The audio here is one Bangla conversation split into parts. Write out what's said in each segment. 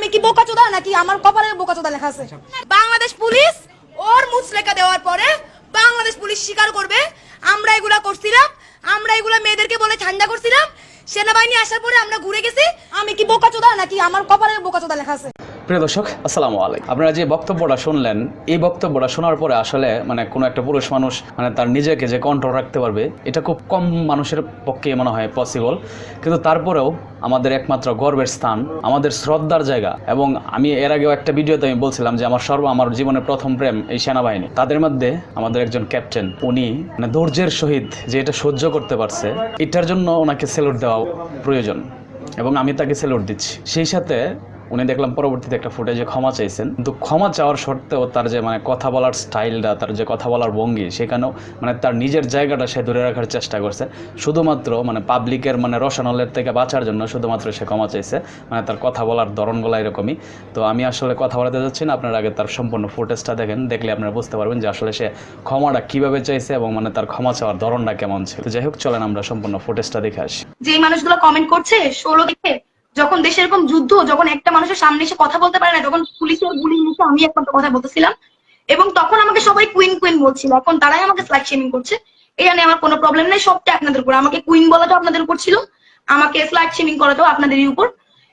আমি কি বোকা চোদা নাকি? আমার কপালে বোকা চোদা লেখা আছে। বাংলাদেশ পুলিশ ওর মুচলেখা দেওয়ার পরে বাংলাদেশ পুলিশ স্বীকার করবে। আমরা এগুলা করছিলাম, আমরা এগুলা মেয়েদেরকে বলে ঠান্ডা করছিলাম। সেনাবাহিনী আসার পরে আমরা ঘুরে গেছি। আমি কি বোকা চোদা নাকি? আমার কপালে বোকা চোদা লেখা আছে। প্রিয় দর্শক, আসসালামু আলাইকুম। আপনারা যে বক্তব্যটা শুনলেন, এই বক্তব্যটা শোনার পরে আসলে মানে কোনো একটা পুরুষ মানুষ মানে তার নিজেকে যে কন্ট্রোল রাখতে পারবে, এটা খুব কম মানুষের পক্ষে মনে হয় পসিবল কিন্তু তারপরেও আমাদের একমাত্র গর্বের স্থান, আমাদের শ্রদ্ধার জায়গা। এবং আমি এর আগেও একটা ভিডিওতে আমি বলছিলাম যে আমার সর্ব, আমার জীবনের প্রথম প্রেম এই সেনাবাহিনী। তাদের মধ্যে আমাদের একজন ক্যাপ্টেন উনি মানে ধৈর্যের সহিত যে এটা সহ্য করতে পারছে, এটার জন্য ওনাকে সেলুট দেওয়া প্রয়োজন। এবং আমি তাকে সেলুট দিচ্ছি। সেই সাথে উনি দেখলাম পরবর্তীতে একটা ফুটেজে ক্ষমা চাইছেন। কিন্তু ক্ষমা চাওয়ার সত্ত্বেও তার যে মানে কথা বলার স্টাইলটা তার যে কথা বলার ভঙ্গি, সেখানেও মানে তার নিজের জায়গাটা সে ধরে রাখার চেষ্টা করছে। শুধুমাত্র মানে পাবলিকের মানে রসানলের থেকে বাঁচার জন্য শুধুমাত্র সে ক্ষমা চাইছে। মানে তার কথা বলার ধরনগুলো এরকমই। তো আমি আসলে কথা বলাতে যাচ্ছি না, আপনার আগে তার সম্পূর্ণ ফুটেজটা দেখেন, দেখলে আপনারা বুঝতে পারবেন যে আসলে সে ক্ষমাটা কীভাবে চাইছে এবং মানে তার ক্ষমা চাওয়ার ধরনটা কেমন ছিল। যাই হোক, চলেন আমরা সম্পূর্ণ ফুটেজটা দেখে আসি। যে মানুষগুলো কমেন্ট করছে, ষোলো দেখে যখন দেশে এরকম যুদ্ধ, যখন একটা মানুষের সামনে এসে কথা বলতে পারে না, তখন পুলিশের গুলি মুখে আমি একমাত্র কথা বলতেছিলাম। এবং তখন আমাকে সবাই কুইন কুইন বলছিল। এখন তারাই আমাকে স্লাইড শেমিং করছে। এটা নিয়ে আমার কোনো প্রবলেম নেই, সবটা আপনাদের উপর। আমাকে কুইন বলাটাও আপনাদের উপর ছিল। আমাকে স্লাইড শেমিং করাটাও আপনাদেরই উপর।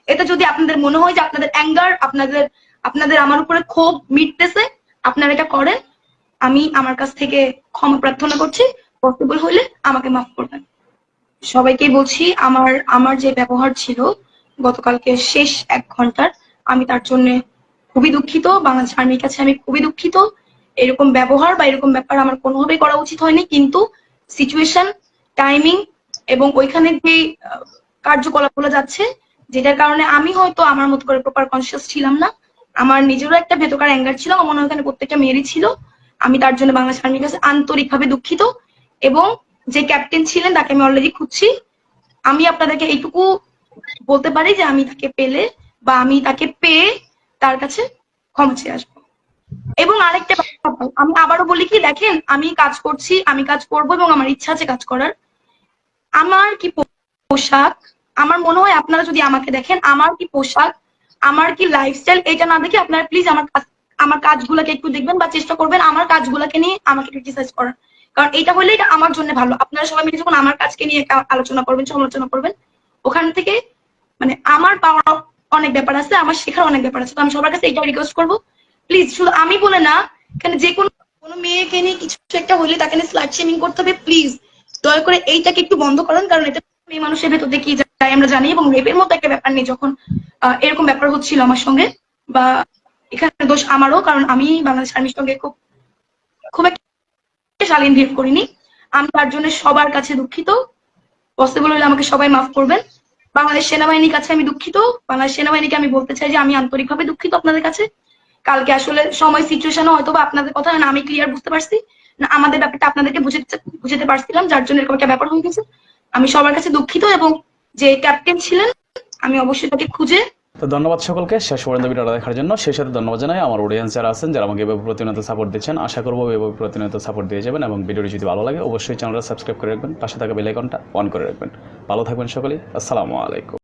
এটা যদি আপনাদের মনে হয় যে আপনাদের অ্যাঙ্গার আপনাদের আপনাদের আমার উপরে ক্ষোভ মিটতেছে, আপনারা এটা করেন। আমি আমার কাছ থেকে ক্ষমা প্রার্থনা করছি। পসিবল হলে আমাকে মাফ করবেন। সবাইকে বলছি, আমার আমার যে ব্যবহার ছিল গতকালকে শেষ এক ঘণ্টার। আমি তার জন্য খুবই দুঃখিত। বাংলাদেশ আর্মির কাছে আমি খুবই দুঃখিত। এরকম ব্যবহার বা এরকম ব্যাপার আমার কোনোভাবেই করা উচিত হয়নি কিন্তু সিচুয়েশন টাইমিং এবং ওইখানে যে আহ, কার্যকলাপগুলো যাচ্ছে যেটার কারণে আমি হয়তো আমার মতো করে প্রপার কনসিয়াস ছিলাম না। আমার নিজেরও একটা ভেতকার অ্যাঙ্গার ছিল আমার মনে ওখানে প্রত্যেকটা মেয়েরই ছিল। আমি তার জন্য বাংলাদেশ আর্মির কাছে আন্তরিকভাবে দুঃখিত এবং যে ক্যাপ্টেন ছিলেন তাকে আমি অলরেডি খুঁজছি। আমি আপনাদেরকে এইটুকু বলতে পারি যে আমি তাকে পেলে বা আমি তাকে পেয়ে তার কাছে ক্ষমা চেয়ে আসব। এবং আরেকটা আমি আবারও বলি কি, দেখেন, আমি কাজ করছি, আমি কাজ করব এবং আমার ইচ্ছা আছে কাজ করার। আমার কি পোশাক? আমার মনে হয় আপনারা যদি আমাকে দেখেন, আমার কি পোশাক, আমার কি লাইফস্টাইল এটা না দেখে আপনারা প্লিজ আমার আমার কাজগুলোকে একটু দেখবেন বা চেষ্টা করবেন আমার কাজগুলোকে নিয়ে আমাকে ক্রিটিসাইজ করার। কারণ এটা হলে এটা আমার জন্য ভালো। আপনারা সবাই মিলে যখন আমার কাজকে নিয়ে আলোচনা করবেন, সমালোচনা করবেন, ওখান থেকে মানে আমার পাওয়ার অনেক ব্যাপার আছে, আমার শেখার অনেক ব্যাপার আছে, তো আমি সবার কাছে এটা রিকোয়েস্ট করব। প্লিজ শুধু আমি বলে না, এখানে যে কোনো কোনো মেয়েকে নিয়ে কিছু একটা হলে তাকে নিয়ে স্লাট শেমিং করতে হবে প্লিজ দয়া করে এইটাকে একটু বন্ধ করেন, কারণ এটা মেয়ে মানুষের ভেতর দিয়ে কি যায় আমরা জানি, এবং রেপের মতো একটা ব্যাপার নেই যখন এরকম ব্যাপার হচ্ছিল আমার সঙ্গে, বা এখানে দোষ আমারও, কারণ আমি বাংলাদেশ আর্মির সঙ্গে খুব খুব একটা শালীন বিহেভ করিনি। আমি তার জন্য সবার কাছে দুঃখিত। পসিবল হলে আমাকে সবাই মাফ করবেন। বাংলাদেশ সেনাবাহিনীর কাছে আমি দুঃখিত। বাংলাদেশ সেনাবাহিনীকে আমি বলতে চাই যে আমি আন্তরিকভাবে দুঃখিত আপনাদের কাছে। কালকে আসলে সময় সিচুয়েশন হয়তো বা আপনাদের কথা না, আমি ক্লিয়ার বুঝতে পারছি। না, আমাদের ব্যাপারটা আপনাদেরকে বুঝাতে বুঝাতে পারছিলাম, যার জন্য এরকম একটা ব্যাপার হয়ে গেছে। আমি সবার কাছে দুঃখিত এবং যে ক্যাপ্টেন ছিলেন, আমি অবশ্যই তাকে খুঁজে তো ধন্যবাদ সকলকে। শেষ পর্যন্ত ভিডিওটা দেখার জন্য সেই সাথে ধন্যবাদ জানাই। আমার অডিয়েন্স যারা আছেন, যারা আমাকে এভাবে প্রতিনিয়ত সাপোর্ট দিচ্ছেন, আশা করব এভাবে প্রতিনিয়ত সাপোর্ট দিয়ে যাবেন এবং ভিডিওটি যদি ভালো লাগে, অবশ্যই চ্যানেলটা সাবস্ক্রাইব করে রাখবেন। পাশে থাকা বেলাইকনটা অন করে রাখবেন। ভালো থাকবেন সকলেই। আসসালামু আলাইকুম।